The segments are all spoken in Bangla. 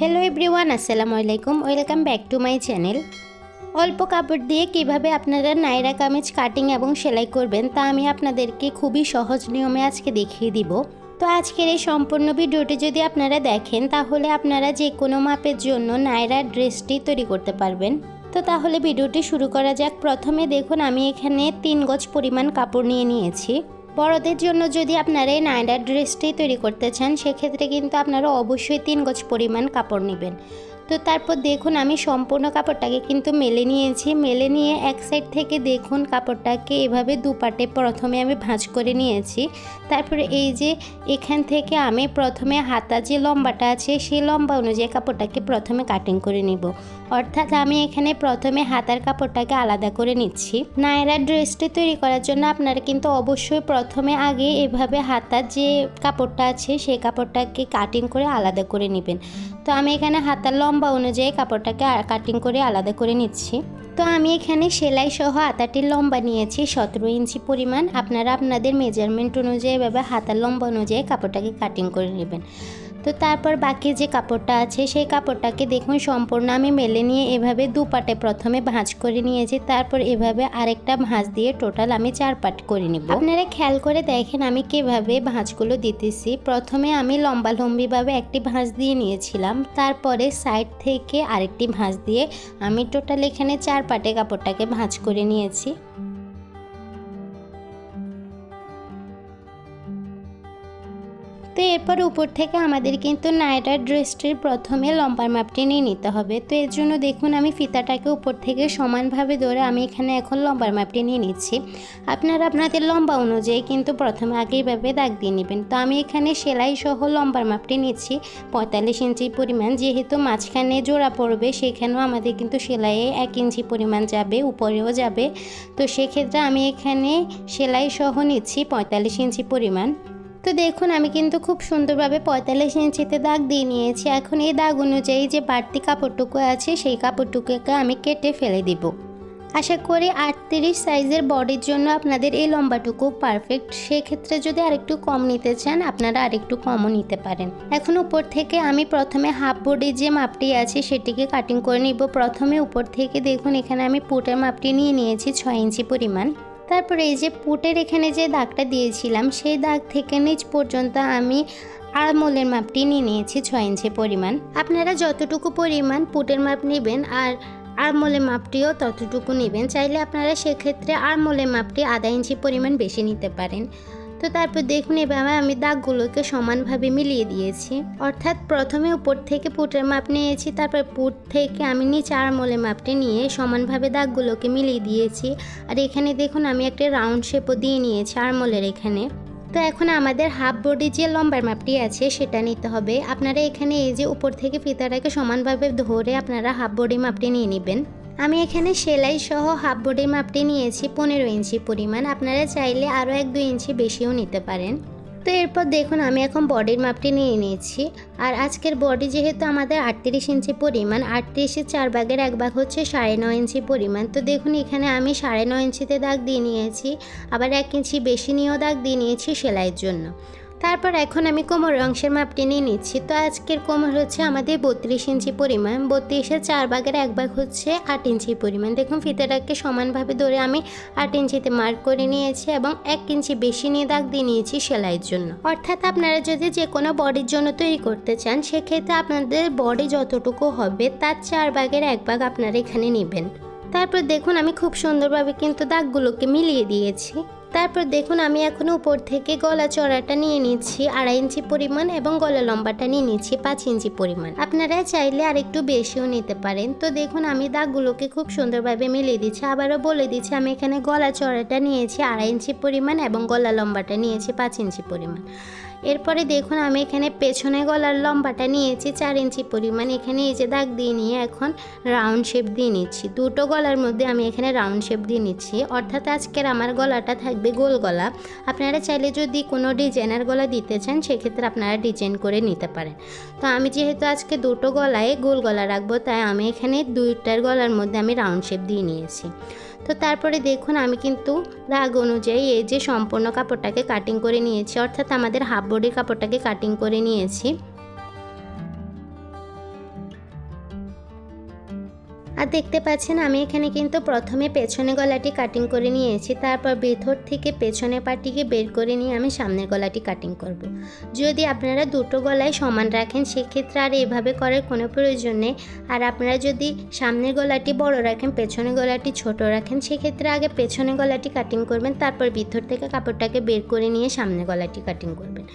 হ্যালো এভরিওয়ান আসসালামু আলাইকুম welcome back to my channel অল্প কাপড় দিয়ে কীভাবে আপনারা নাইরা কামিজ কাটিং এবং সেলাই করবেন তা আমি আপনাদেরকে খুবই সহজ নিয়মে আজকে দেখিয়ে দিব। তো আজকের এই সম্পূর্ণ ভিডিওটি যদি আপনারা দেখেন, তাহলে আপনারা যে কোনো মাপের জন্য নাইরা ড্রেসটি তৈরি করতে পারবেন। তো তাহলে ভিডিওটি শুরু করা যাক। প্রথমে দেখুন, আমি এখানে তিন গজ পরিমাণ কাপড় নিয়ে নিয়েছি। বড়দের জন্য যদি আপনারা এই নাইডার ড্রেসটি তৈরি করতে চান, সেক্ষেত্রে কিন্তু আপনারা অবশ্যই তিন গজ পরিমাণ কাপড় নেবেন। তো তারপর দেখুন আমি সম্পূর্ণ কাপড়টাকে কিন্তু মেলে নিয়েছি। মেলে নিয়ে এক সাইড থেকে দেখুন কাপড়টাকে এভাবে দুপাটে প্রথমে আমি ভাঁজ করে নিয়েছি। তারপরে এই যে এখান থেকে আমি প্রথমে হাতা যে লম্বাটা আছে, সেই লম্বা অনুযায়ী কাপড়টাকে প্রথমে কাটিং করে নিব। অর্থাৎ আমি এখানে প্রথমে হাতার কাপড়টাকে আলাদা করে নিচ্ছি। নায়রা ড্রেসটি তৈরি করার জন্য আপনারা কিন্তু অবশ্যই প্রথমে আগে এভাবে হাতার যে কাপড়টা আছে, সেই কাপড়টাকে কাটিং করে আলাদা করে নেবেন। তো আমি এখানে হাতার লম্বা অনুযায়ী কাপড়টাকে কাটিং করে আলাদা করে নিচ্ছি। তো আমি এখানে সেলাই সহ আতাটির লম্বা নিয়েছি সতেরো ইঞ্চি পরিমাণ। আপনারা আপনাদের মেজারমেন্ট অনুযায়ী এভাবে হাতার লম্বা অনুযায়ী কাপড়টাকে কাটিং করে নেবেন। তো তারপর বাকি যে কাপড়টা আছে, সেই কাপড়টাকে দেখুন সম্পূর্ণ আমি মেলে নিয়ে এভাবে দু পাটে প্রথমে ভাঁজ করে নিয়েছি। তারপর এভাবে আরেকটা ভাঁজ দিয়ে টোটাল আমি চার পাট করে নিব। আপনারা খেয়াল করে দেখেন আমি কীভাবে ভাঁজগুলো দিতেছি। প্রথমে আমি লম্বা লম্বিভাবে একটি ভাঁজ দিয়ে নিয়েছিলাম। তারপরে সাইড থেকে আরেকটি ভাঁজ দিয়ে আমি টোটাল এখানে চার পাটে কাপড়টাকে ভাঁজ করে নিয়েছি। তো এরপর উপর থেকে আমাদের কিন্তু নাইটার ড্রেসটির প্রথমে লম্বার মাপটি নিয়ে নিতে হবে। তো এর জন্য দেখুন আমি ফিতাটাকে উপর থেকে সমানভাবে ধরে আমি এখানে এখন লম্বার মাপটি নিয়ে নিচ্ছি। আপনারা আপনাদের লম্বা অনুযায়ী কিন্তু প্রথমে আগেইভাবে দাগ দিয়ে নেবেন। তো আমি এখানে সেলাই সহ লম্বার মাপটি নিচ্ছি। পঁয়তাল্লিশ ইঞ্চি পরিমাণ যেহেতু মাঝখানে জোড়া পড়বে, সেখানেও আমাদের কিন্তু সেলাইয়ে এক ইঞ্চি পরিমাণ যাবে, উপরেও যাবে। তো সেক্ষেত্রে আমি এখানে সেলাই সহ নিচ্ছি পঁয়তাল্লিশ ইঞ্চি পরিমাণ। তো দেখুন, আমি কিন্তু খুব সুন্দরভাবে পঁয়তাল্লিশ ইঞ্চিতে দাগ দিয়ে নিয়েছি। এখন এই দাগ অনুযায়ী যে বাড়তি কাপড়টুকু আছে, সেই কাপড়টুকুকে আমি কেটে ফেলে দিব। আশা করি আটত্রিশ সাইজের বডির জন্য আপনাদের এই লম্বাটুকু পারফেক্ট। সেক্ষেত্রে যদি আরেকটু কম নিতে চান, আপনারা আরেকটু কমও নিতে পারেন। এখন উপর থেকে আমি প্রথমে হাফ বডির যে মাপটি আছে, সেটিকে কাটিং করে নিব। প্রথমে উপর থেকে দেখুন, এখানে আমি পুটের মাপটি নিয়ে নিয়েছি, ছয় ইঞ্চি পরিমাণ। তারপরে এই যে পুটের এখানে যে দাগটা দিয়েছিলাম, সেই দাগ থেকে নিচ পর্যন্ত আমি আড়মোলের মাপটি নিয়ে নিয়েছি ছয় ইঞ্চি পরিমাণ। আপনারা যতটুকু পরিমাণ পুটের মাপ নেবেন আর আড়মোলের মাপটিও ততটুকু নেবেন, চাইলে আপনারা সেক্ষেত্রে আড়মোলের মাপটি আধা ইঞ্চি পরিমাণ বেশি নিতে পারেন। তো তারপর দেখুন এভাবে আমি দাগগুলোকে সমানভাবে মিলিয়ে দিয়েছি। অর্থাৎ প্রথমে উপর থেকে পুটের মাপ নিয়েছি, তারপর পুট থেকে আমি নিচে আড়মোলের মাপটি নিয়ে সমানভাবে দাগগুলোকে মিলিয়ে দিয়েছি। আর এখানে দেখুন আমি একটা রাউন্ড শেপও দিয়ে নিয়েছি আড়মোলের এখানে। তো এখন আমাদের হাফ বডি যে লম্বার মাপটি আছে সেটা নিতে হবে। আপনারা এখানে এই যে উপর থেকে ফিতাটাকে সমানভাবে ধরে আপনারা হাফ বডি মাপটি নিয়ে নেবেন। আমি এখানে সেলাই সহ হাফ বডির মাপটি নিয়েছি, পনেরো ইঞ্চি পরিমাণ। আপনারা চাইলে আরও এক দুই ইঞ্চি বেশিও নিতে পারেন। তো এরপর দেখুন, আমি এখন বডির মাপটি নিয়ে নিয়েছি। আর আজকের বডি যেহেতু আমাদের আটত্রিশ ইঞ্চি পরিমাণ আটত্রিশের চার ভাগের এক ভাগ হচ্ছে সাড়ে নয় ইঞ্চি পরিমাণ। তো দেখুন, এখানে আমি সাড়ে নয় ইঞ্চিতে দাগ দিয়ে নিয়েছি, আবার এক ইঞ্চি বেশি নিয়েও দাগ দিয়ে নিয়েছি সেলাইয়ের জন্য। তারপর এখন আমি কোমর অংশের মাপটি নিয়ে নিচ্ছি। তো আজকের কোমর হচ্ছে আমাদের বত্রিশ ইঞ্চি পরিমাণ। বত্রিশের চার ভাগের এক ভাগ হচ্ছে আট ইঞ্চি পরিমাণ। দেখুন, ফিতাটাকে সমানভাবে ধরে আমি আট ইঞ্চিতে মার্ক করে নিয়েছি এবং এক ইঞ্চি বেশি নিয়ে দাগ দিয়ে নিয়েছি সেলাইয়ের জন্য। অর্থাৎ আপনারা যদি যে কোনো বডির জন্য তৈরি করতে চান, সেক্ষেত্রে আপনাদের বডি যতটুকু হবে, তার চার ভাগের এক ভাগ আপনারা এখানে নেবেন। তারপর দেখুন, আমি খুব সুন্দরভাবে কিন্তু দাগগুলোকে মিলিয়ে দিয়েছি। তারপর দেখুন, আমি এখন উপর থেকে গলা চড়াটা নিয়ে নিচ্ছি, আড়াই ইঞ্চি পরিমাণ এবং গলা লম্বাটা নিয়ে নিচ্ছি, পাঁচ ইঞ্চি পরিমাণ। আপনারা চাইলে আর একটু বেশিও নিতে পারেন। তো দেখুন, আমি দাগগুলোকে খুব সুন্দরভাবে মিলিয়ে দিচ্ছি। আবারও বলে দিচ্ছি, আমি এখানে গলা চড়াটা নিয়েছি, আড়াই ইঞ্চি পরিমাণ এবং গলা লম্বাটা নিয়েছি, পাঁচ ইঞ্চি পরিমাণ। এরপরে দেখুন, আমি এখানে পেছনে গলার লম্বাটা নিয়েছি চার ইঞ্চি পরিমাণ। এখানে এই যে দাগ দিয়ে নিয়ে এখন রাউন্ড শেপ দিয়ে নিচ্ছি। দুটো গলার মধ্যে আমি এখানে রাউন্ড শেপ দিয়ে নিচ্ছি। অর্থাৎ আজকের আমার গলাটা থাকবে গোল গলা। আপনারা চাইলে যদি কোনো ডিজাইনার গলা দিতে চান, সেক্ষেত্রে আপনারা ডিজাইন করে নিতে পারেন। তো আমি যেহেতু আজকে দুটো গলায় গোল গলা রাখব, তাই আমি এখানে দুইটার গলার মধ্যে আমি রাউন্ড শেপ দিয়ে নিয়েছি। তো তারপরে দেখুন, আমি কিন্তু রাগ অনুযায়ী এই যে সম্পূর্ণ কাপড়টাকে কাটিং করে নিয়েছি, অর্থাৎ আমাদের হাফ বডির কাপড়টাকে কাটিং করে নিয়েছি। আর দেখতে পাচ্ছেন, আমি এখানে কিন্তু প্রথমে পেছনে গলাটি কাটিং করে নিয়েছি, তারপর ভেতর থেকে পেছনে পাটিকে বের করে নিয়ে আমি সামনের গলাটি কাটিং করব। যদি আপনারা দুটো গলায় সমান রাখেন, সেক্ষেত্রে আর এভাবে করার কোনো প্রয়োজন নেই আর আপনারা যদি সামনের গলাটি বড় রাখেন পেছনে গলাটি ছোট রাখেন, সেক্ষেত্রে আগে পেছনে গলাটি কাটিং করবেন, তারপর ভিতর থেকে কাপড়টাকে বের করে নিয়ে সামনে গলাটি কাটিং করবেন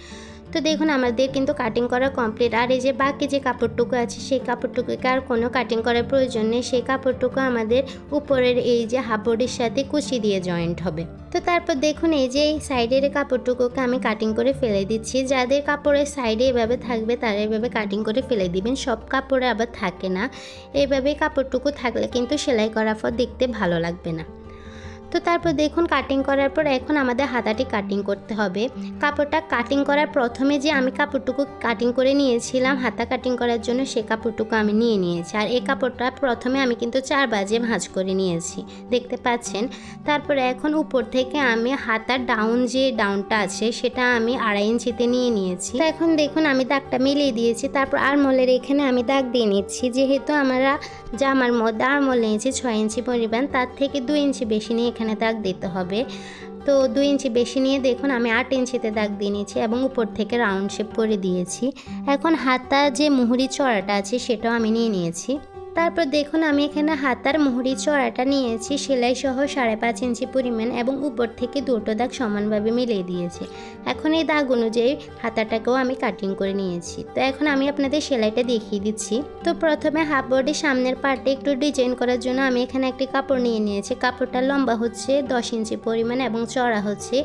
তো দেখুন, আমাদের কিন্তু কাটিং করা কমপ্লিট আর এই যে বাকি যে কাপড়টুকু আছে, সেই কাপড়টুকুকে আর কোনো কাটিং করার প্রয়োজন নেই। সেই কাপড়টুকু আমাদের উপরের এই যে হাবড়ের সাথে কুচি দিয়ে জয়েন্ট হবে। তো তারপর দেখুন, এই যে সাইডের কাপড়টুকুকে আমি কাটিং করে ফেলে দিচ্ছি। যাদের কাপড়ের সাইডে এভাবে থাকবে, তারা এভাবে কাটিং করে ফেলে দিবেন। সব কাপড়ে আবার থাকে না। এইভাবে কাপড়টুকু থাকলে কিন্তু সেলাই করার পর দেখতে ভালো লাগবে না। তো তারপর দেখুন কাটিং করার পর এখন আমাদের হাতাটি কাটিং করতে হবে। কাপড়টা কাটিং করার প্রথমে যে আমি কাপড়টুকু কাটিং করে নিয়েছিলাম, হাতা কাটিং করার জন্য সে কাপড়টুকু আমি নিয়ে নিয়েছি। আর এই কাপড়টা প্রথমে আমি কিন্তু চার বাজে ভাঁজ করে নিয়েছি। দেখতে পাচ্ছেন? তারপরে এখন উপর থেকে আমি হাতার ডাউন যে ডাউনটা আছে, সেটা আমি আড়াই ইঞ্চিতে নিয়ে নিয়েছি। তো এখন দেখুন আমি দাগটা মিলিয়ে দিয়েছি। তারপর আরমলের এখানে আমি দাগ দিয়ে নিচ্ছি। যেহেতু আমরা জামার মধ্যে আরমল নিয়েছি, ছয় ইঞ্চি পরিমাণ, তার থেকে দুই ইঞ্চি বেশি নিয়ে এখানে দাগ দিতে হবে। তো দুই ইঞ্চি বেশি নিয়ে দেখুন, আমি আট ইঞ্চিতে দাগ দিয়ে নিয়েছি এবং উপর থেকে রাউন্ড শেপ করে দিয়েছি। এখন হাতা যে মুহুরি চড়াটা আছে, সেটাও আমি নিয়ে নিয়েছি। তারপর দেখুন, আমি এখানে হাতার মুহুরি চড়াটা নিয়েছি। সেলাই সহ সাড়ে পাঁচ ইঞ্চি পরিমাণ এবং উপর থেকে দুটো দাগ সমানভাবে মিলিয়ে দিয়েছি। এখন এই দাগ অনুযায়ী হাতাটাকেও আমি কাটিং করে নিয়েছি। তো এখন আমি আপনাদের সেলাইটা দেখিয়ে দিচ্ছি। তো প্রথমে হাফ বডির সামনের পার্টে একটু ডিজাইন করার জন্য আমি এখানে একটি কাপড় নিয়ে নিয়েছি। কাপড়টা লম্বা হচ্ছে, দশ ইঞ্চি পরিমাণ এবং চড়া হচ্ছে।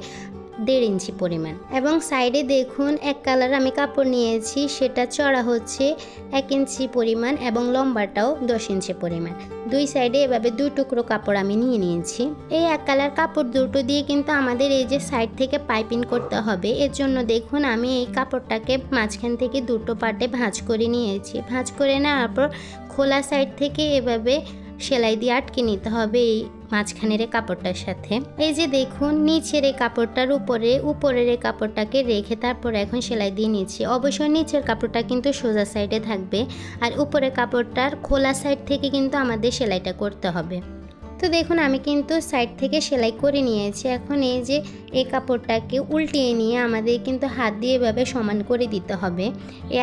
দেড় ইঞ্চি পরিমাণ। এবং সাইডে দেখুন এক কালার আমি কাপড় নিয়েছি, সেটা চড়া হচ্ছে এক ইঞ্চি পরিমাণ এবং লম্বাটাও দশ ইঞ্চি পরিমাণ। দুই সাইডে এভাবে দুই টুকরো কাপড় আমি নিয়ে নিয়েছি। এই এক কালার কাপড় দুটো দিয়ে কিন্তু আমাদের এই যে সাইড থেকে পাইপিং করতে হবে, এর জন্য দেখুন আমি এই কাপড়টাকে মাঝখান থেকে দুটো পার্টে ভাঁজ করে নিয়েছি। ভাঁজ করে নেওয়ার পর খোলা সাইড থেকে এভাবে সেলাই দিয়ে আটকে নিতে হবে এই মাঝখানের এই কাপড়টার সাথে। এই যে দেখুন, নিচের এই কাপড়টার উপরে, উপরের এই কাপড়টাকে রেখে তারপর এখন সেলাই দিয়ে নিচ্ছি। অবশ্যই নিচের কাপড়টা কিন্তু সোজা সাইডে থাকবে আর উপরের কাপড়টার খোলা সাইড থেকে কিন্তু আমাদের সেলাইটা করতে হবে। তো দেখুন, আমি কিন্তু সাইড থেকে সেলাই করে নিয়েছি। এখন এই যে এই কাপড়টাকে উল্টিয়ে নিয়ে আমাদের কিন্তু হাত দিয়ে এভাবে সমান করে দিতে হবে।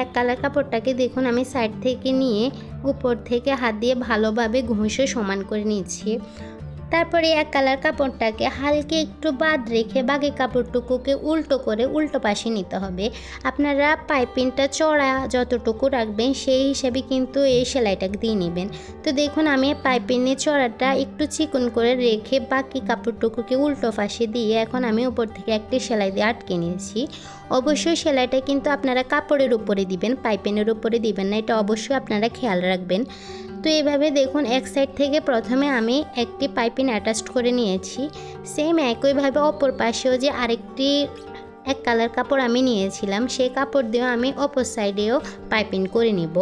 এক কালার কাপড়টাকে দেখুন, আমি সাইড থেকে নিয়ে উপর থেকে হাত দিয়ে ভালোভাবে ঘষে সমান করে নিচ্ছি। তারপরে এক কালার কাপড়টাকে হালকে একটু বাদ রেখে বাকি কাপড়টুকুকে উল্টো করে উল্টো পাশে নিতে হবে। আপনারা পাইপিংটা চড়া যতটুকু রাখবেন সেই হিসাবে কিন্তু এই সেলাইটাকে দিয়ে নেবেন। তো দেখুন, আমি পাইপিংয়ের চড়াটা একটু চিকন করে রেখে বাকি কাপড়টুকুকে উল্টো পাশে দিয়ে এখন আমি উপর থেকে একটি সেলাই দিয়ে আটকে নিয়েছি। অবশ্যই সেলাইটা কিন্তু আপনারা কাপড়ের উপরে দিবেন পাইপিনের উপরে দিবেন না, এটা অবশ্যই আপনারা খেয়াল রাখবেন। তো এইভাবে দেখুন, এক সাইড থেকে প্রথমে আমি একটি পাইপিং অ্যাটাচড করে নিয়েছি। সেম একইভাবে অপর পাশেও যে আরেকটি এক কালার কাপড় আমি নিয়েছিলাম, সেই কাপড় দিয়েও আমি অপর সাইডেও পাইপিং করে নিব।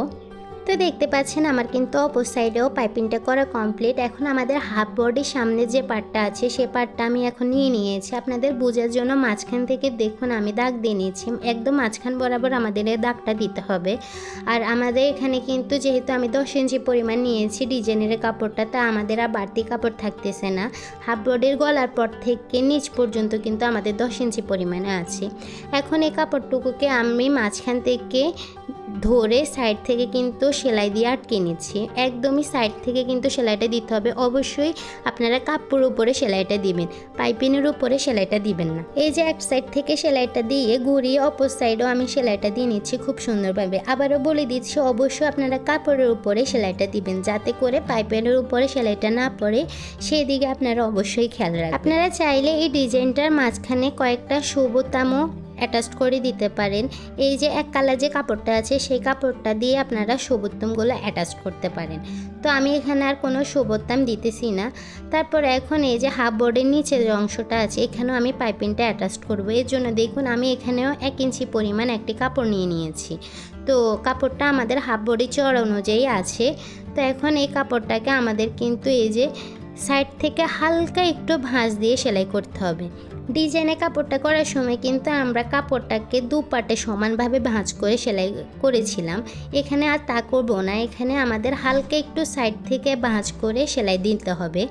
তো দেখতে পাচ্ছেন, আমার কিন্তু অপর সাইডেও পাইপিংটা করা কমপ্লিট এখন আমাদের হাফ বডির সামনে যে পার্টটা আছে, সে পার্টটা আমি এখন নিয়ে নিয়েছি। আপনাদের বোঝার জন্য মাঝখান থেকে দেখুন, আমি দাগ দিয়ে নিয়েছি। একদম মাঝখান বরাবর আমাদের এই দাগটা দিতে হবে। আর আমাদের এখানে কিন্তু যেহেতু আমি দশ ইঞ্চি পরিমাণ নিয়েছি ডিজাইনের কাপড়টা, তা আমাদের আর বাড়তি কাপড় থাকতেছে না। হাফ বডির গলার পর থেকে নিচ পর্যন্ত কিন্তু আমাদের দশ ইঞ্চি পরিমাণে আছে। এখন এই কাপড়টুকুকে আমি মাঝখান থেকে ধরে সাইড থেকে কিন্তু সেলাই দিয়ে আটকে নিচ্ছি। একদমই সাইড থেকে কিন্তু সেলাইটা দিতে হবে। অবশ্যই আপনারা কাপড় উপরে সেলাইটা দিবেন, পাইপিনের উপরে সেলাইটা দিবেন না। এই যে এক সাইড থেকে সেলাইটা দিয়ে ঘুরিয়ে অপর সাইডও আমি সেলাইটা দিয়ে নিচ্ছি খুব সুন্দরভাবে। আবারও বলে দিচ্ছি, অবশ্যই আপনারা কাপড়ের উপরে সেলাইটা দিবেন যাতে করে পাইপিনের উপরে সেলাইটা না পড়ে। সেদিকে আপনারা অবশ্যই খেয়াল রাখবেন। আপনারা চাইলে এই ডিজাইনটার মাঝখানে কয়েকটা শুভতামও অ্যাটাচ করে দিতে পারেন। এই যে এক কালার যে কাপড়টা আছে, সেই কাপড়টা দিয়ে আপনারা সবুত্তমগুলো অ্যাটাচ করতে পারেন। তো আমি এখানে আর কোনো সবুত্তাম দিতেছি না। তারপর এখন এই যে হাফ বোর্ডের নিচের যে অংশটা আছে, এখানেও আমি পাইপিংটা অ্যাটাচ করব। এর জন্য দেখুন, আমি এখানেও এক ইঞ্চি পরিমাণ একটি কাপড় নিয়ে নিয়েছি। তো কাপড়টা আমাদের হাফ বডি চড় অনুযায়ী আছে। তো এখন এই কাপড়টাকে আমাদের কিন্তু এই যে সাইড থেকে হালকা একটু ভাঁজ দিয়ে সেলাই করতে হবে। ডিজাইনে কাপড়টা করার সময় কিন্তু আমরা কাপড়টাকে দু পাটে সমানভাবে ভাঁজ করে সেলাই করেছিলাম। এখানে আর তা করব না, এখানে আমাদের হালকা একটু সাইড থেকে ভাঁজ করে সেলাই দিতে হবে।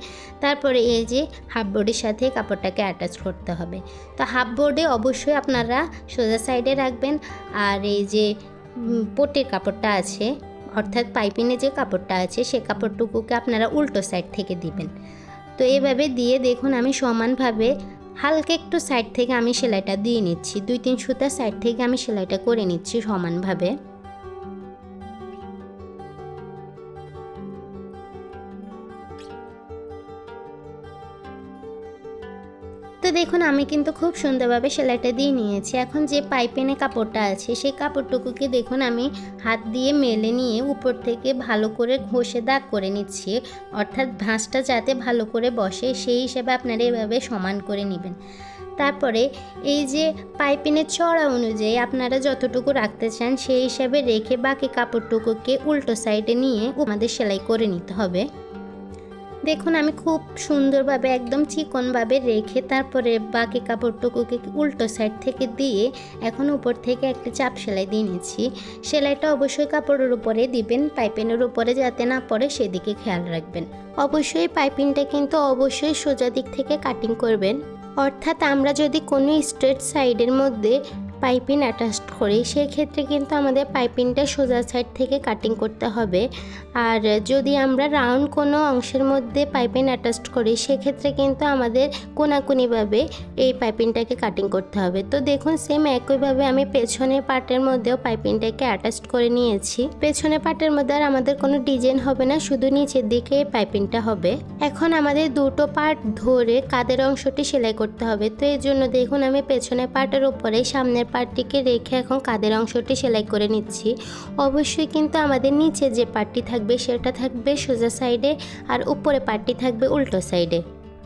তারপরে এই যে হাফ বোর্ডের সাথে কাপড়টাকে অ্যাটাচ করতে হবে। তো হাফ বোর্ডে অবশ্যই আপনারা সোজা সাইডে রাখবেন। আর এই যে পোটের কাপড়টা আছে, অর্থাৎ পাইপিনে যে কাপড়টা আছে, সে কাপড়টুকুকে আপনারা উল্টো সাইড থেকে দিবেন। তো এভাবে দিয়ে দেখুন আমি সমানভাবে হালকা একটু সাইড থেকে আমি সেলাইটা দিয়ে নিচ্ছি। দুই তিন সুতা সাইড থেকে আমি সেলাইটা করে নিচ্ছি সমানভাবে। তো দেখুন, আমি কিন্তু খুব সুন্দরভাবে সেলাইটা দিয়ে নিয়েছি। এখন যে পাইপেনে কাপড়টা আছে, সেই কাপড়টুকুকে দেখুন, আমি হাত দিয়ে মেলে নিয়ে উপর থেকে ভালো করে ঘষে দাগ করে নিচ্ছি। অর্থাৎ ভাঁজটা যাতে ভালো করে বসে, সেই হিসাবে আপনারা এভাবে সমান করে নেবেন। তারপরে এই যে পাইপিনের চড়া অনুযায়ী আপনারা যতটুকু রাখতে চান, সেই হিসাবে রেখে বাকি কাপড়টুকুকে উল্টো সাইডে নিয়ে আমাদের সেলাই করে নিতে হবে। দেখুন, আমি খুব সুন্দরভাবে, একদম চিকনভাবে রেখে তারপরে বাকি কাপড়টুকুকে উল্টো সাইড থেকে দিয়ে এখন উপর থেকে একটি চাপ সেলাই দিয়ে নিচ্ছি। সেলাইটা অবশ্যই কাপড়ের উপরে দিবেন, পাইপিনের উপরে যাতে না পড়ে সেদিকে খেয়াল রাখবেন। অবশ্যই পাইপিংটা কিন্তু অবশ্যই সোজা দিক থেকে কাটিং করবেন। অর্থাৎ আমরা যদি কোনো স্ট্রেট সাইডের মধ্যে পাইপিং অ্যাটাচ করি, সেক্ষেত্রে কিন্তু আমাদের পাইপিংটা সোজা সাইড থেকে কাটিং করতে হবে। আর যদি আমরা রাউন্ড কোনো অংশের মধ্যে পাইপিং অ্যাটাচ করি, সেক্ষেত্রে কিন্তু আমাদের কোনাকুনিভাবে এই পাইপিংটাকে কাটিং করতে হবে। তো দেখুন সেম একইভাবে আমি পেছনের পার্টের মধ্যেও পাইপিংটাকে অ্যাটাচ করে নিয়েছি। পেছনের পার্টের মধ্যে আর আমাদের কোনো ডিজাইন হবে না, শুধু নিচের দিকে পাইপিংটা হবে। এখন আমাদের দুটো পার্ট ধরে কাদের অংশটি সেলাই করতে হবে, তো এর জন্য দেখুন, আমি পেছনের পার্টের উপরে সামনের পার্টটিকে রেখে এখন কাদের অংশটি সেলাই করে নিচ্ছি। অবশ্যই কিন্তু আমাদের নিচে যে পার্টটি থাকবে, সেটা থাকবে সোজা সাইডে আর উপরে পার্টটি থাকবে উল্টো সাইডে।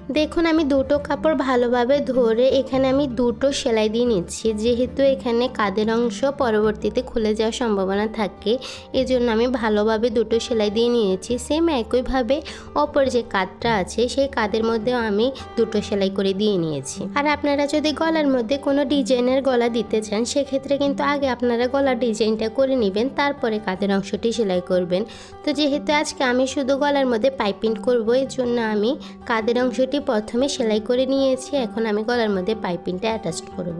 দেখুন, আমি দুটো কাপড় ভালোভাবে ধরে এখানে আমি দুটো সেলাই দিয়ে নিচ্ছি। যেহেতু এখানে কাদের অংশ পরবর্তীতে খুলে যাওয়ার সম্ভাবনা থাকে এই জন্য আমি ভালোভাবে দুটো সেলাই দিয়ে নিয়েছি। সেম একইভাবে অপর যে কাঁধটা আছে, সেই কাঁধের মধ্যেও আমি দুটো সেলাই করে দিয়ে নিয়েছি। আর আপনারা যদি গলার মধ্যে কোনো ডিজাইনের গলা দিতে চান, সেক্ষেত্রে কিন্তু আগে আপনারা গলার ডিজাইনটা করে নেবেন, তারপরে কাঁধের অংশটি সেলাই করবেন। তো যেহেতু আজকে আমি শুধু গলার মধ্যে পাইপিং করব এর জন্য আমি কাঁধের অংশটি প্রথমে সেলাই করে নিয়েছি এখন আমি গলার মধ্যে পাইপিংটা অ্যাটাচ করব।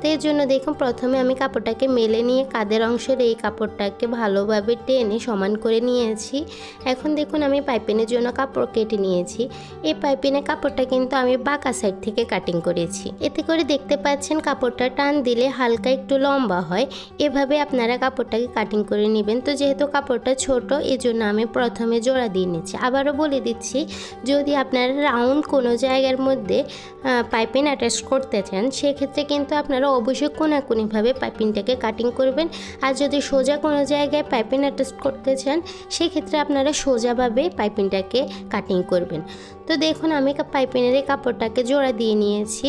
তো এর জন্য দেখুন, প্রথমে আমি কাপড়টাকে মেলে নিয়ে কাঁধের অংশের এই কাপড়টাকে ভালোভাবে টেনে সমান করে নিয়েছি। এখন দেখুন, আমি পাইপিনের জন্য কাপড় কেটে নিয়েছি। এই পাইপিনের কাপড়টা কিন্তু আমি বাঁকা সাইড থেকে কাটিং করেছি। এতে করে দেখতে পাচ্ছেন, কাপড়টা টান দিলে হালকা একটু লম্বা হয়। এভাবে আপনারা কাপড়টাকে কাটিং করে নেবেন। তো যেহেতু কাপড়টা ছোট, এজন্য আমি প্রথমে জোড়া দিয়ে নিচ্ছি। আবারও বলে দিচ্ছি, যদি আপনারা রাউন্ড কোনো জায়গার মধ্যে পাইপিং অ্যাটাচ করতে চান, সেক্ষেত্রে কিন্তু আপনারা অবশ্যই কোনাকুনিভাবে পাইপিংটাকে কাটিং করবেন। আর যদি সোজা কোনো জায়গায় পাইপিং অ্যাটাচ করতে চান, সেক্ষেত্রে আপনারা সোজাভাবে পাইপিংটাকে কাটিং করবেন। তো দেখুন, আমি পাইপিনের এই কাপড়টাকে জোড়া দিয়ে নিয়েছি।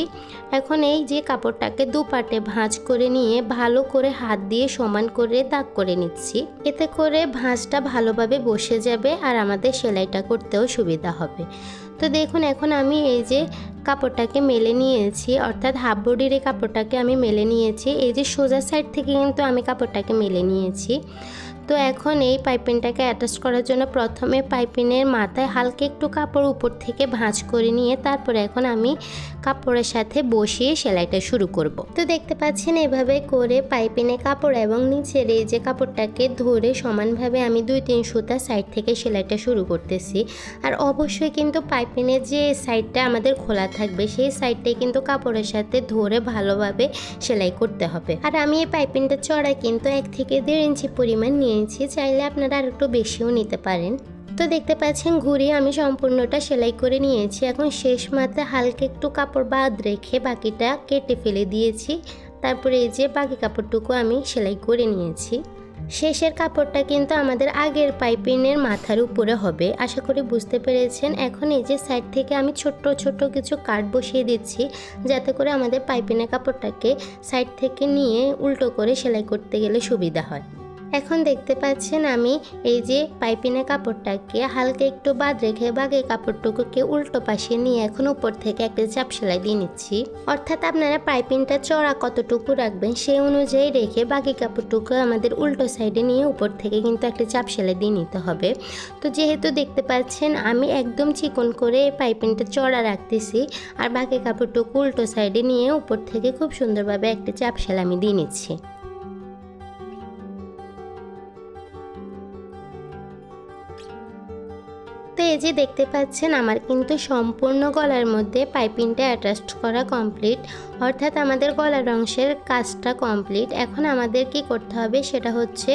এখন এই যে কাপড়টাকে দু পাটে ভাঁজ করে নিয়ে ভালো করে হাত দিয়ে সমান করে দাগ করে নিচ্ছি। এতে করে ভাঁজটা ভালোভাবে বসে যাবে আর আমাদের সেলাইটা করতেও সুবিধা হবে। তো দেখুন, এখন আমি এই যে কাপড়টাকে মেলে নিয়েছি, অর্থাৎ হাফ বডির এই কাপড়টাকে আমি মেলে নিয়েছি। এই যে সোজা সাইড থেকে কিন্তু আমি কাপড়টাকে মেলে নিয়েছি। তো এখন এই পাইপিংটাকে অ্যাটাচ করার জন্য প্রথমে পাইপিনের মাথায় হালকা একটু কাপড় উপর থেকে ভাঁজ করে নিয়ে তারপরে এখন আমি কাপড়ের সাথে বসিয়ে সেলাইটা শুরু করব। তো দেখতে পাচ্ছেন এভাবে করে পাইপিনে কাপড় এবং নিচের এই যে কাপড়টাকে ধরে সমানভাবে আমি দুই তিন সুতা সাইড থেকে সেলাইটা শুরু করতেছি। আর অবশ্যই কিন্তু পাইপিনের যে সাইডটা আমাদের খোলা থাকবে, সেই সাইডটাই কিন্তু কাপড়ের সাথে ধরে ভালোভাবে সেলাই করতে হবে। আর আমি এই পাইপিংটা চড়াই কিন্তু এক থেকে দেড় ইঞ্চি পরিমাণ নিয়েছি, চাইলে আপনারা আর একটু বেশিও নিতে পারেন। তো দেখতে পাচ্ছেন, ঘুরে আমি সম্পূর্ণটা সেলাই করে নিয়েছি। এখন শেষ মাথায় হালকা একটু কাপড় বাদ রেখে বাকিটা কেটে ফেলে দিয়েছি। তারপরে এই যে বাকি কাপড়টুকু আমি সেলাই করে নিয়েছি। শেষের কাপড়টা কিন্তু আমাদের আগের পাইপিনের মাথার উপরে হবে। আশা করি বুঝতে পেরেছেন। এখন এই যে সাইড থেকে আমি ছোট্ট ছোট্ট কিছু কাট বসিয়ে দিচ্ছি, যাতে করে আমাদের পাইপিনের কাপড়টাকে সাইড থেকে নিয়ে উল্টো করে সেলাই করতে গেলে সুবিধা হয়। এখন দেখতে পাচ্ছেন আমি এই যে পাইপিনের কাপড়টাকে হালকা একটু বাদ রেখে বাকি কাপড়টুকুকে উল্টো পাশে নিয়ে এখন উপর থেকে একটা চাপ সেলাই দিয়ে নিচ্ছি। অর্থাৎ আপনারা পাইপিনটা চড়া কতটুকু রাখবেন সেই অনুযায়ী রেখে বাকি কাপড়টুকু আমাদের উল্টো সাইডে নিয়ে উপর থেকে কিন্তু একটা চাপ সেলাই দিয়ে নিতে হবে। তো যেহেতু দেখতে পাচ্ছেন আমি একদম চিকন করে পাইপিনটা চড়া রাখতেছি আর বাকি কাপড়টুকু উল্টো সাইডে নিয়ে উপর থেকে খুব সুন্দরভাবে একটা চাপ সেলাই আমি দিয়ে নিচ্ছি। তো এই যে দেখতে পাচ্ছেন, আমার কিন্তু সম্পূর্ণ গলার মধ্যে পাইপিংটা অ্যাটাচড করা কমপ্লিট অর্থাৎ আমাদের গলার অংশের কাজটা কমপ্লিট এখন আমাদের কি করতে হবে, সেটা হচ্ছে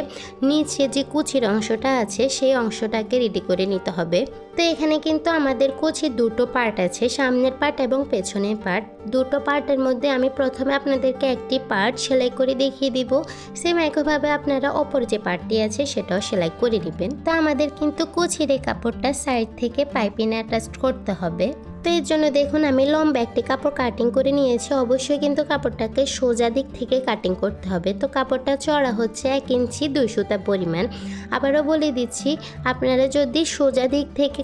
নিচে যে কুচির অংশটা আছে, সেই অংশটাকে রেডি করে নিতে হবে। তো এখানে কিন্তু আমাদের কুচির দুটো পার্ট আছে, সামনের পার্ট এবং পেছনের পার্ট দুটো পার্টের মধ্যে আমি প্রথমে আপনাদেরকে একটি পার্ট সেলাই করে দেখিয়ে দিব। সেম একইভাবে আপনারা অপর যে পার্টটি আছে, সেটাও সেলাই করে নেবেন। তা আমাদের কিন্তু কুচির এই কাপড়টা সাইড থেকে পাইপিং অ্যাটাচ করতে হবে। তো এর জন্য দেখুন, আমি লম্বা একটি কাপড় কাটিং করে নিয়েছি। অবশ্যই কিন্তু কাপড়টাকে সোজা দিক থেকে কাটিং করতে হবে। তো কাপড়টা চড়া হচ্ছে এক ইঞ্চি দুই সুতা পরিমাণ। আবারও বলে দিচ্ছি, আপনারা যদি সোজা দিক থেকে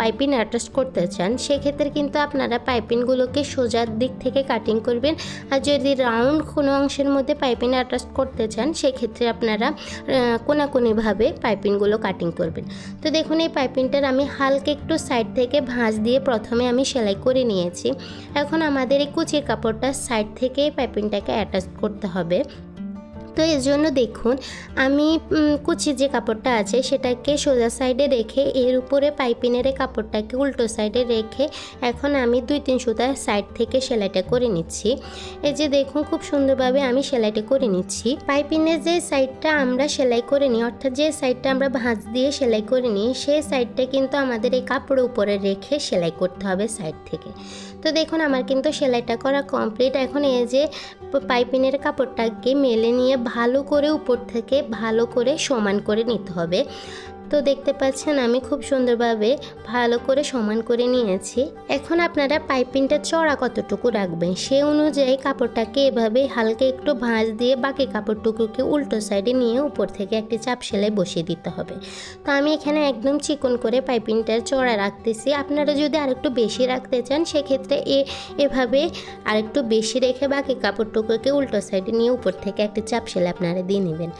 পাইপিং অ্যাটাচ করতে চান, সেক্ষেত্রে কিন্তু আপনারা পাইপিংগুলোকে সোজা দিক থেকে কাটিং করবেন। আর যদি রাউন্ড কোনো অংশের মধ্যে পাইপিং অ্যাটাচ করতে চান, সেক্ষেত্রে আপনারা কোনাকুনিভাবে পাইপিংগুলো কাটিং করবেন। তো দেখুন, এই পাইপিংটার আমি হালকা একটু সাইড থেকে ভাঁজ দিয়ে প্রথমে আমি সেলাই করে নিয়েছি। এখন আমাদের এই কুচির কাপড়টা সাইড থেকে পাইপিংটাকে অ্যাটাচ করতে হবে। তো এর জন্য দেখুন, আমি কুচির যে কাপড়টা আছে সেটাকে সোজা সাইডে রেখে, এর উপরে পাইপিনের কাপড়টাকে উল্টো সাইডে রেখে এখন আমি দুই, তিন সুতার সাইড থেকে সেলাইটা করে নিচ্ছি। এই যে দেখুন, খুব সুন্দরভাবে আমি সেলাইটা করে নিচ্ছি। পাইপিনের যে সাইডটা আমরা সেলাই করে নিই, অর্থাৎ যে সাইডটা আমরা ভাঁজ দিয়ে সেলাই করে নিই, সেই সাইডটা কিন্তু আমাদের এই কাপড়ের উপরে রেখে সেলাই করতে হবে সাইড থেকে। তো দেখুন, আমার কিন্তু সেলাইটা করা কমপ্লিট এখন এই যে পাইপিনের কাপড়টাকে মেলে নিয়ে ভালো করে উপর থেকে ভালো করে সমান করে নিতে হবে। তো দেখতে পাচ্ছেন আমি খুব সুন্দরভাবে ভালো করে সমান করে নিয়েছি। এখন আপনারা পাইপিংটা চড়া কতটুকু রাখবেন সে অনুযায়ী কাপড়টাকে এভাবে হালকা একটু ভাঁজ দিয়ে বাকি কাপড়টুকুকে উল্টো সাইডে নিয়ে উপর থেকে একটি চাপ সেলাই বসিয়ে দিতে হবে। তো আমি এখানে একদম চিকন করে পাইপিংটার চড়া রাখতেছি। আপনারা যদি আরেকটু বেশি রাখতে চান, সেক্ষেত্রে এ, এভাবে আরেকটু বেশি রেখে বাকি কাপড়টুকুকে উল্টো সাইডে নিয়ে উপর থেকে একটি চাপ সেলাই আপনারা দিয়ে নেবেন।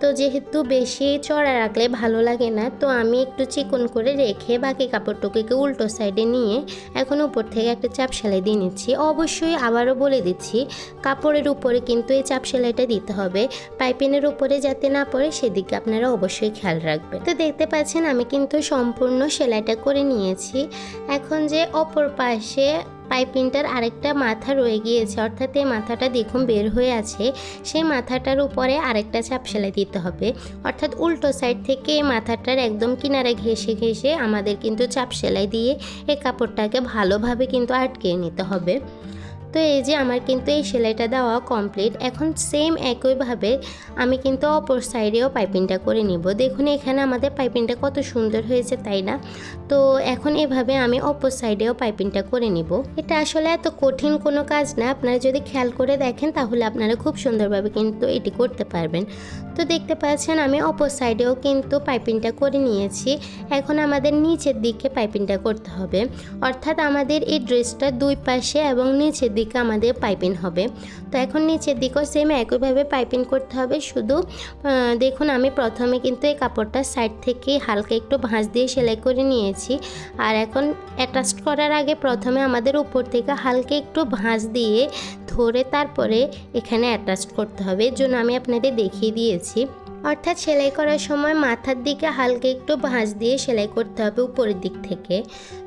তো যেহেতু বেশি চড়া রাখলে ভালো লাগে না, তো আমি একটু চিকন করে রেখে বাকি কাপড়টুকুকে উল্টো সাইডে নিয়ে এখন উপর থেকে একটা চাপ সেলাই দিয়ে নিচ্ছি। অবশ্যই আবারও বলে দিচ্ছি, কাপড়ের উপরে কিন্তু এই চাপ সেলাইটা দিতে হবে। পাইপিনের উপরে যাতে না পড়ে সেদিকে আপনারা অবশ্যই খেয়াল রাখবেন। তো দেখতে পাচ্ছেন আমি কিন্তু সম্পূর্ণ সেলাইটা করে নিয়েছি। এখন যে অপর পাশে পাইপিংটার আরেকটা মাথা রয়ে গিয়েছে, অর্থাৎ এই মাথাটা দেখুন বের হয়ে আছে, সেই মাথাটার উপরে আরেকটা চাপ সেলাই দিতে হবে। অর্থাৎ উল্টো সাইড থেকে এই মাথাটার একদম কিনারে ঘেসে ঘেসে আমাদের কিন্তু চাপ সেলাই দিয়ে এই কাপড়টাকে ভালোভাবে কিন্তু আটকে নিতে হবে। তো এই যে আমার কিন্তু এই সেলাইটা দেওয়া কমপ্লিট এখন সেম একইভাবে আমি কিন্তু অপর সাইডেও পাইপিংটা করে নিব। দেখুন এখানে আমাদের পাইপিংটা কত সুন্দর হয়েছে, তাই না? তো এখন এভাবে আমি অপর সাইডেও পাইপিংটা করে নিব। এটা আসলে এত কঠিন কোনো কাজ না, আপনারা যদি খেয়াল করে দেখেন তাহলে আপনারা খুব সুন্দরভাবে কিন্তু এটি করতে পারবেন। তো দেখতে পাচ্ছেন আমি অপর সাইডেও কিন্তু পাইপিংটা করে নিয়েছি। এখন আমাদের নিচের দিকে পাইপিংটা করতে হবে। অর্থাৎ আমাদের এই ড্রেসটা দুই পাশে এবং নিচের দিকে আমাদের পাইপিং হবে। তো এখন নিচের দিকেও সেম একইভাবে পাইপিং করতে হবে। শুধু দেখুন আমি প্রথমে কিন্তু এই কাপড়টা সাইড থেকে হালকা একটু ভাঁজ দিয়ে সেলাই করে নিয়েছি। আর এখন অ্যাটাচ করার আগে প্রথমে আমাদের উপর থেকে হালকা একটু ভাঁজ দিয়ে ধরে তারপরে এখানে অ্যাটাচ করতে হবে। জন্য আমি আপনাদের দেখিয়ে দিয়েছি। অর্থাৎ সেলাই করার সময় মাথার দিকে হালকা একটু ভাঁজ দিয়ে সেলাই করতে হবে উপরের দিক থেকে।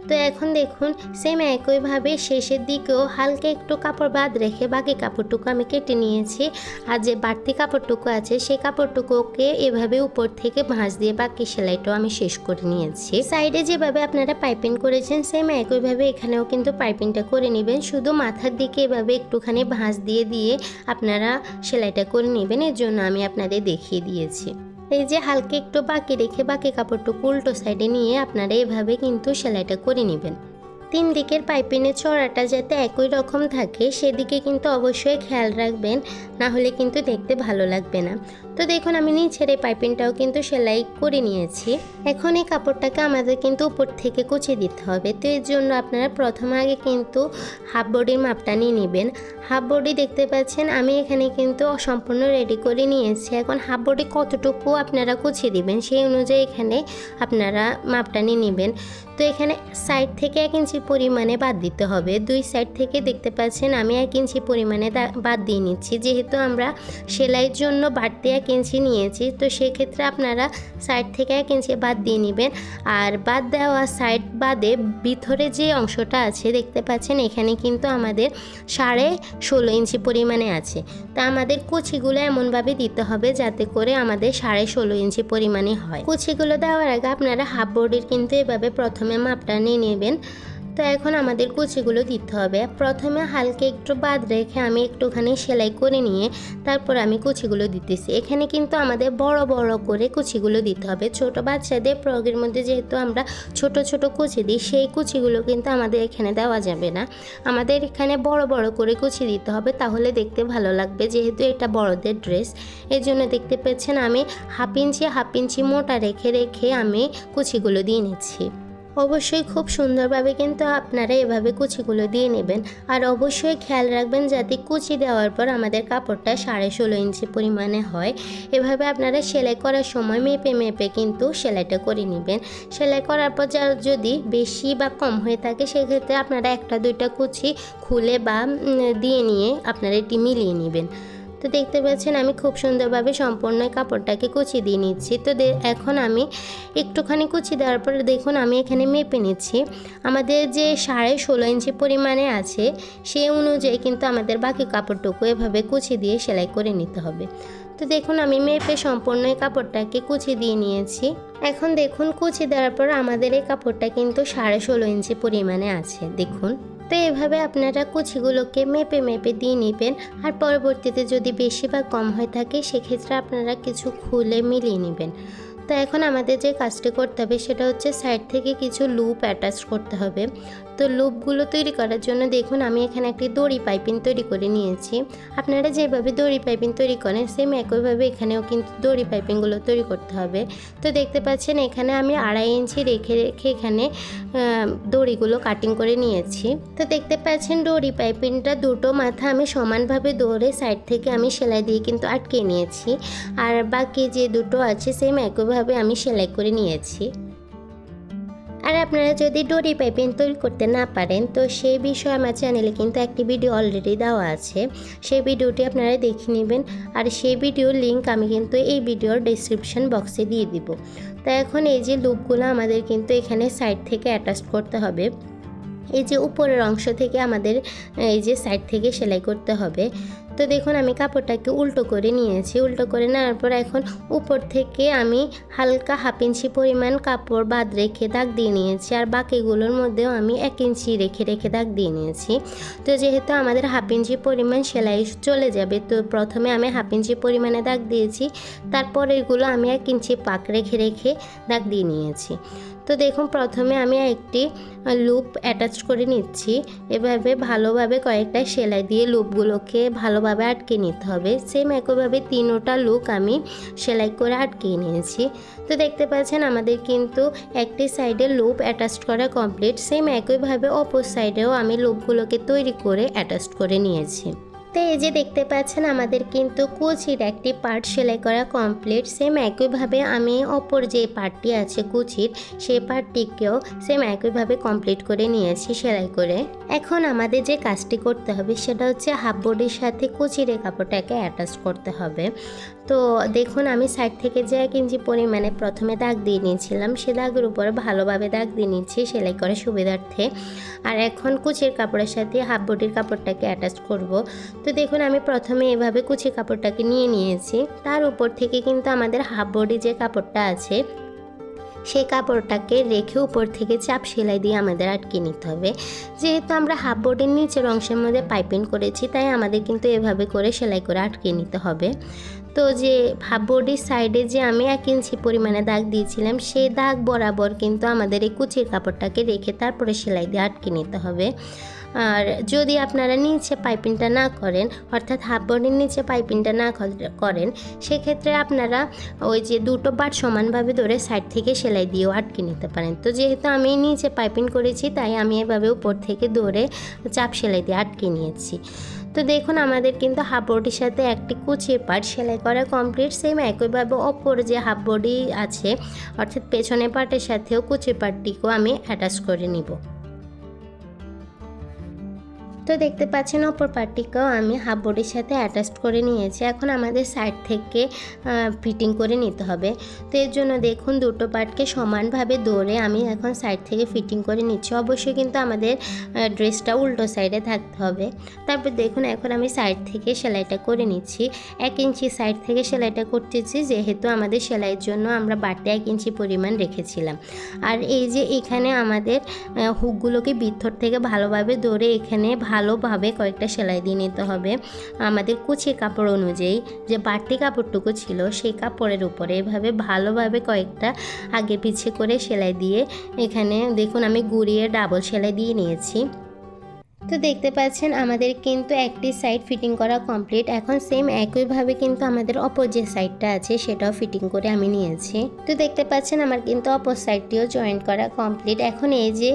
তো এখন দেখুন সেম একইভাবে শেষের দিকেও হালকা একটু কাপড় বাদ রেখে বাকি কাপড়টুকু আমি কেটে নিয়েছি। আর যে বাড়তি কাপড়টুকু আছে, সেই কাপড়টুকুকে এভাবে উপর থেকে ভাঁজ দিয়ে বাকি সেলাইটাও আমি শেষ করে নিয়েছি। সাইডে যেভাবে আপনারা পাইপিং করেছেন সেম একইভাবে এখানেও কিন্তু পাইপিংটা করে নেবেন। শুধু মাথার দিকে এভাবে একটুখানি ভাঁজ দিয়ে দিয়ে আপনারা সেলাইটা করে নেবেন। এর জন্য আমি আপনাদের দেখিয়ে দিয়েছি। এই যে হালকা একটু বাকি রেখে বাকি কাপড়টুকু উল্টো সাইডে নিয়ে আপনারা এভাবে কিন্তু সেলাইটা করে নেবেন। তিন দিকের পাইপিনের চড়াটা যাতে একই রকম থাকে, সেদিকে কিন্তু অবশ্যই খেয়াল রাখবেন, না হলে কিন্তু দেখতে ভালো লাগবে না। তো দেখুন, আমি নিচের এই পাইপিংটাও কিন্তু সেলাই করে নিয়েছি। এখন এই কাপড়টাকে আমাদের কিন্তু উপর থেকে কুচি দিতে হবে। তো এর জন্য আপনারা প্রথম আগে কিন্তু হাফ বডির মাপটা নিয়ে নেবেন। হাফ বডি দেখতে পাচ্ছেন, আমি এখানে কিন্তু সম্পূর্ণ রেডি করে নিয়েছি। এখন হাফ বডি কতটুকু আপনারা কুচি দিবেন, সেই অনুযায়ী এখানে আপনারা মাপটা নিয়ে নেবেন। তো এখানে সাইড থেকে এক ইঞ্চি পরিমাণে বাদ দিতে হবে। দুই সাইড থেকে দেখতে পাচ্ছেন, আমি এক ইঞ্চি পরিমাণে বাদ দিয়ে নিচ্ছি। যেহেতু আমরা সেলাইয়ের জন্য বাড়তি এক ইঞ্চি নিয়েছি, তো সেক্ষেত্রে আপনারা সাইড থেকে এক ইঞ্চি বাদ দিয়ে নেবেন। আর বাদ দেওয়া সাইড বাদে ভিতরে যে অংশটা আছে, দেখতে পাচ্ছেন এখানে কিন্তু আমাদের সাড়ে ষোলো ইঞ্চি পরিমাণে আছে। তা আমাদের কুচিগুলো এমনভাবে দিতে হবে যাতে করে আমাদের সাড়ে ষোলো ইঞ্চি পরিমাণে হয়। কুচিগুলো দেওয়ার আগে আপনারা হাফ বডির কিন্তু এভাবে প্রথমে মাপটা নিয়ে নেবেন। তো এখন আমাদের কুচিগুলো দিতে হবে। প্রথমে হালকা একটু বাদ রেখে আমি একটুখানি সেলাই করে নিয়ে তারপর আমি কুচিগুলো দিতেছি। এখানে কিন্তু আমাদের বড় বড় করে কুচিগুলো দিতে হবে। ছোট বাচ্চাদের প্রয়োগের মধ্যে যেহেতু আমরা ছোট ছোট কুচি দিই, সেই কুচিগুলো কিন্তু আমাদের এখানে দেওয়া যাবে না। আমাদের এখানে বড় বড় করে কুচি দিতে হবে, তাহলে দেখতে ভালো লাগবে যেহেতু এটা বড়দের ড্রেস। এর জন্য দেখতে পাচ্ছেন আমি হাফ ইঞ্চি হাফ ইঞ্চি মোটা রেখে রেখে আমি কুচিগুলো দিয়ে নিচ্ছি। অবশ্যই খুব সুন্দরভাবে কিন্তু আপনারা এভাবে কুচিগুলো দিয়ে নেবেন। আর অবশ্যই খেয়াল রাখবেন যাতে কুচি দেওয়ার পর আমাদের কাপড়টা সাড়ে ষোলো ইঞ্চি পরিমাণে হয়। এভাবে আপনারা সেলাই করার সময় মেপে মেপে কিন্তু সেলাইটা করে নেবেন। সেলাই করার পর যা যদি বেশি বা কম হয়ে থাকে, সেক্ষেত্রে আপনারা একটা দুইটা কুচি খুলে বা দিয়ে নিয়ে আপনারা এটি মিলিয়ে নেবেন। তো দেখতে পাচ্ছেন আমি খুব সুন্দরভাবে সম্পূর্ণ কাপড়টাকে কুচি দিয়ে নিচ্ছি। তো এখন আমি একটুখানি কুচি দেওয়ার পরে দেখুন আমি এখানে মেপে নিচ্ছি। আমাদের যে সাড়ে ষোলো ইঞ্চি পরিমাণে আছে, সে অনুযায়ী কিন্তু আমাদের বাকি কাপড়টুকু এভাবে কুচি দিয়ে সেলাই করে নিতে হবে। তো দেখুন, আমি মেপে সম্পূর্ণ এই কাপড়টাকে কুচি দিয়ে নিয়েছি। এখন দেখুন, কুচি দেওয়ার পর আমাদের এই কাপড়টা কিন্তু সাড়ে ষোলো ইঞ্চি পরিমাণে আছে, দেখুন। তো এভাবে আপনারা কুচিগুলোকে মেপে মেপে দিয়ে নেবেন আর পরবর্তীতে যদি বেশি বা কম হয়ে থাকে, সেক্ষেত্রে আপনারা কিছু খুলে মিলিয়ে নেবেন। তো এখন আমাদের যে কাজটি করতে হবে সেটা হচ্ছে সাইড থেকে কিছু লুপ অ্যাটাচ করতে হবে। তো লুপগুলো তৈরি করার জন্য দেখুন আমি এখানে একটি দড়ি পাইপিং তৈরি করে নিয়েছি। আপনারা যেভাবে দড়ি পাইপিং তৈরি করেন সেম একইভাবে এখানেও কিন্তু দড়ি পাইপিংগুলো তৈরি করতে হবে। তো দেখতে পাচ্ছেন এখানে আমি আড়াই ইঞ্চি রেখে রেখে এখানে দড়িগুলো কাটিং করে নিয়েছি। তো দেখতে পাচ্ছেন দড়ি পাইপিংটা দুটো মাথা আমি সমানভাবে দৌড়ে সাইড থেকে আমি সেলাই দিয়ে কিন্তু আটকে নিয়েছি। আর বাকি যে দুটো আছে সেম একইভাবে আমি সেলাই করে নিয়েছি। আর আপনারা যদি ডোরি পাইপিং তৈরি করতে না পারেন, তো সেই বিষয়ে আমার চ্যানেলে কিন্তু একটি ভিডিও অলরেডি দেওয়া আছে। সেই ভিডিওটি আপনারা দেখে নেবেন। আর সেই ভিডিওর লিংক আমি কিন্তু এই ভিডিওর ডিসক্রিপশন বক্সে দিয়ে দিব। তো এখন এই যে লুপগুলো আমাদের কিন্তু এখানে সাইড থেকে অ্যাটাচ করতে হবে। এই যে উপরের অংশ থেকে আমাদের, এই যে সাইড থেকে সেলাই করতে হবে। তো দেখুন, আমি কাপড়টাকে উল্টো করে নিয়েছি। উল্টো করে নেওয়ার পর এখন উপর থেকে আমি হালকা হাফ ইঞ্চি পরিমাণ কাপড় বাদ রেখে দাগ দিয়ে নিয়েছি আর বাকিগুলোর মধ্যেও আমি এক ইঞ্চি রেখে রেখে দাগ দিয়ে নিয়েছি। তো যেহেতু আমাদের হাফ ইঞ্চি পরিমাণ সেলাই চলে যাবে, তো প্রথমে আমি হাফ ইঞ্চি পরিমাণে দাগ দিয়েছি, তারপর এগুলো আমি এক ইঞ্চি পাক রেখে রেখে দাগ দিয়ে নিয়েছি। তো দেখুন, প্রথমে আমি একটি লুপ অ্যাটাচ করে নিচ্ছি। এভাবে ভালোভাবে কয়েকটা সেলাই দিয়ে লুপগুলোকে ভালোভাবে আটকে নিতে হবে। সেম একইভাবে তিনোটা লুক আমি সেলাই করে আটকে নিয়েছি। তো দেখতে পাচ্ছেন, আমাদের কিন্তু একটি সাইডে লুপ অ্যাটাচ করা কমপ্লিট সেম একইভাবে অপর সাইডেও আমি লুপগুলোকে তৈরি করে অ্যাটাচ করে নিয়েছি। তো এই যে দেখতে পাচ্ছেন, আমাদের কিন্তু কুচির একটি পার্ট সেলাই করা কমপ্লিট সেম একইভাবে আমি অপর যে পার্টটি আছে কুচির, সেই পার্টটিকেও সেম একইভাবে কমপ্লিট করে নিয়েছি সেলাই করে। এখন আমাদের যে কাজটি করতে হবে, সেটা হচ্ছে হাফ বডির সাথে কুচির কাপড়টাকে অ্যাটাচ করতে হবে। তো দেখুন, আমি সাইড থেকে যে এক ইঞ্চি পরিমাণে প্রথমে দাগ দিয়ে নিয়েছিলাম, সে দাগের উপরে ভালোভাবে দাগ দিয়ে নিচ্ছি সেলাই করার সুবিধার্থে। আর এখন কুচির কাপড়ের সাথে হাফ বডির কাপড়টাকে অ্যাটাচ করব। তো দেখুন, আমি প্রথমে এভাবে কুচি কাপড়টাকে নিয়ে নিয়েছি। তার উপর থেকে কিন্তু আমাদের হাফ বডি যে কাপড়টা আছে, সেই কাপড়টাকে রেখে উপর থেকে চাপ সেলাই দিয়ে আমাদের আটকে নিতে হবে। যেহেতু আমরা হাফ বোর্ডের নিচের অংশের মধ্যে পাইপিং করেছি, তাই আমাদের কিন্তু এভাবে করে সেলাই করে আটকে নিতে হবে। তো যে হাফ বডির সাইডে যে আমি এক ইঞ্চি পরিমাণে দাগ দিয়েছিলাম, সেই দাগ বরাবর কিন্তু আমাদের এই কুচির কাপড়টাকে রেখে তারপরে সেলাই দিয়ে আটকে নিতে হবে। আর যদি আপনারা নিচে পাইপিংটা না করেন, অর্থাৎ হাফ বডির নিচে পাইপিংটা না করেন, সেক্ষেত্রে আপনারা ওই যে দুটো পার্ট সমানভাবে ধরে সাইড থেকে সেলাই দিয়েও আটকে নিতে পারেন। তো যেহেতু আমি নিচে পাইপিং করেছি, তাই আমি এভাবে উপর থেকে ধরে চাপ সেলাই দিয়ে আটকে নিয়েছি। তো দেখুন, আমাদের কিন্তু হাফ বডির সাথে একটি কুচির পার্ট সেলাই করা কমপ্লিট। সেম একইভাবে অপর যে হাফ বডি আছে, অর্থাৎ পেছনের পার্টের সাথেও কুচির পার্টটিকেও আমি অ্যাটাচ করে নিব। তো দেখতে পাচ্ছেন অপর পার্টটিকেও আমি হাফ বডির সাথে অ্যাটাচ করে নিয়েছি। এখন আমাদের সাইড থেকে ফিটিং করে নিতে হবে। তো এর জন্য দেখুন দুটো পার্টকে সমানভাবে দৌড়ে আমি এখন সাইড থেকে ফিটিং করে নিচ্ছি। অবশ্যই কিন্তু আমাদের ড্রেসটা উল্টো সাইডে থাকতে হবে। তারপর দেখুন এখন আমি সাইড থেকে সেলাইটা করে নিচ্ছি। এক ইঞ্চি সাইড থেকে সেলাইটা করতেছি, যেহেতু আমাদের সেলাইয়ের জন্য আমরা বাড়তি এক ইঞ্চি পরিমাণ রেখেছিলাম। আর এই যে এখানে আমাদের হুকগুলোকে ভিতর থেকে ভালোভাবে দৌড়ে এখানে ভালোভাবে কয়েকটা সেলাই দিয়ে নিতে হবে। আমাদের কুচি কাপড় অনুযায়ী যে বাড়তি কাপড়টুকু ছিল সেই কাপড়ের উপরে এভাবে ভালোভাবে কয়েকটা আগে পিছিয়ে করে সেলাই দিয়ে এখানে দেখুন আমি গুড়িয়ে ডাবল সেলাই দিয়ে নিয়েছি। তো দেখতে পাচ্ছেন, আমাদের কিন্তু একটি সাইড ফিটিং করা কমপ্লিট এখন সেম একইভাবে কিন্তু আমাদের অপর যে সাইডটা আছে, সেটাও ফিটিং করে আমি নিয়েছি। তো দেখতে পাচ্ছেন, আমার কিন্তু অপর সাইডটিও জয়েন্ট করা কমপ্লিট এখন এই যে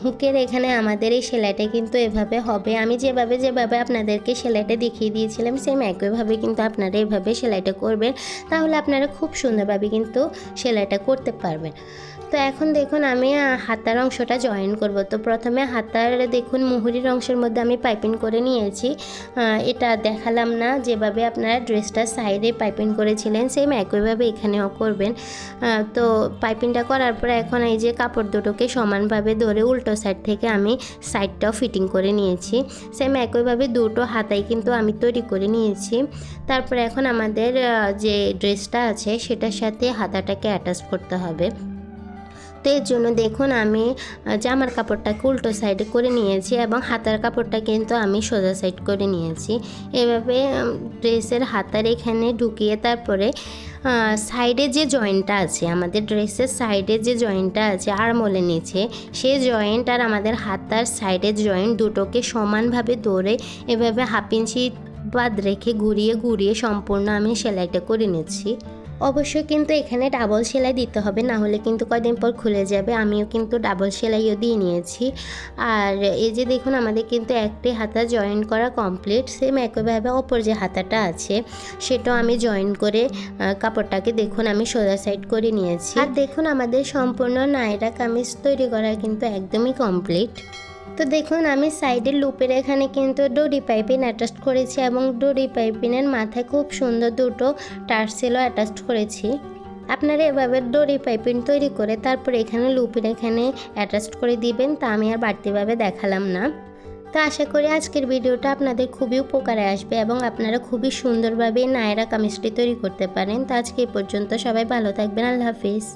হুকের এখানে আমাদের এই সেলাইটা কিন্তু এভাবে হবে। আমি যেভাবে যেভাবে আপনাদেরকে সেলাইটা দেখিয়ে দিয়েছিলাম সেম একইভাবে কিন্তু আপনারা এভাবে সেলাইটা করবেন। তাহলে আপনারা খুব সুন্দরভাবে কিন্তু সেলাইটা করতে পারবেন। তো এখন দেখুন, আমি হাতার অংশটা জয়েন করব। তো প্রথমে হাতার দেখুন, মুহুরির অংশের মধ্যে আমি পাইপিং করে নিয়েছি। এটা দেখালাম না, যেভাবে আপনারা ড্রেসটা সাইডে পাইপিং করেছিলেন সেম একইভাবে এখানেও করবেন। তো পাইপিংটা করার পরে এখন এই যে কাপড় দুটোকে সমানভাবে ধরে উল্টো সাইড থেকে আমি সাইডটাও ফিটিং করে নিয়েছি। সেম একইভাবে দুটো হাতাই কিন্তু আমি তৈরি করে নিয়েছি। তারপরে এখন আমাদের যে ড্রেসটা আছে, সেটার সাথে হাতাটাকে অ্যাটাচ করতে হবে। তো এর জন্য দেখুন, আমি জামার কাপড়টাকে উল্টো সাইডে করে নিয়েছি এবং হাতার কাপড়টা কিন্তু আমি সোজা সাইড করে নিয়েছি। এভাবে ড্রেসের হাতার এখানে ঢুকিয়ে তারপরে সাইডে যে জয়েন্টটা আছে, আমাদের ড্রেসের সাইডে যে জয়েন্টটা আছে আরমোলের নিচে সেই জয়েন্ট আর আমাদের হাতার সাইডের জয়েন্ট দুটোকে সমানভাবে ধরে এভাবে হাফ ইঞ্চি বাদ রেখে ঘুরিয়ে ঘুরিয়ে সম্পূর্ণ আমি সেলাইটা করে নিচ্ছি। অবশ্যই কিন্তু এখানে ডাবল সেলাই দিতে হবে না হলে কিন্তু কয়দিন পর খুলে যাবে। আমিও কিন্তু ডাবল সেলাইও দিয়ে নিয়েছি। আর এই যে দেখুন, আমাদের কিন্তু একটি হাতা জয়েন করা কমপ্লিট সেম একইভাবে অপর যে হাতাটা আছে, সেটাও আমি জয়েন করে কাপড়টাকে দেখুন আমি সোজা সাইড করে নিয়েছি। আর দেখুন, আমাদের সম্পূর্ণ নায়রা কামিজ তৈরি করা কিন্তু একদমই কমপ্লিট তো দেখুন, আমি সাইডের লুপের এখানে কিন্তু ডোরি পাইপিন অ্যাটাচ করেছি এবং ডোরি পাইপিনের মাথায় খুব সুন্দর দুটো টার্সেলও অ্যাটাচ করেছি। আপনারা এভাবে ডোরি পাইপিন তৈরি করে তারপরে এখানে লুপের এখানে অ্যাটাচ করে দিবেন, তা আমি আর বাড়তিভাবে দেখালাম না। তো আশা করি আজকের ভিডিওটা আপনাদের খুবই উপকারে আসবে এবং আপনারা খুবই সুন্দরভাবে নায়রা কামিজটি তৈরি করতে পারেন। তো আজকে এই পর্যন্ত সবাই ভালো থাকবেন, আল্লাহ হাফিজ।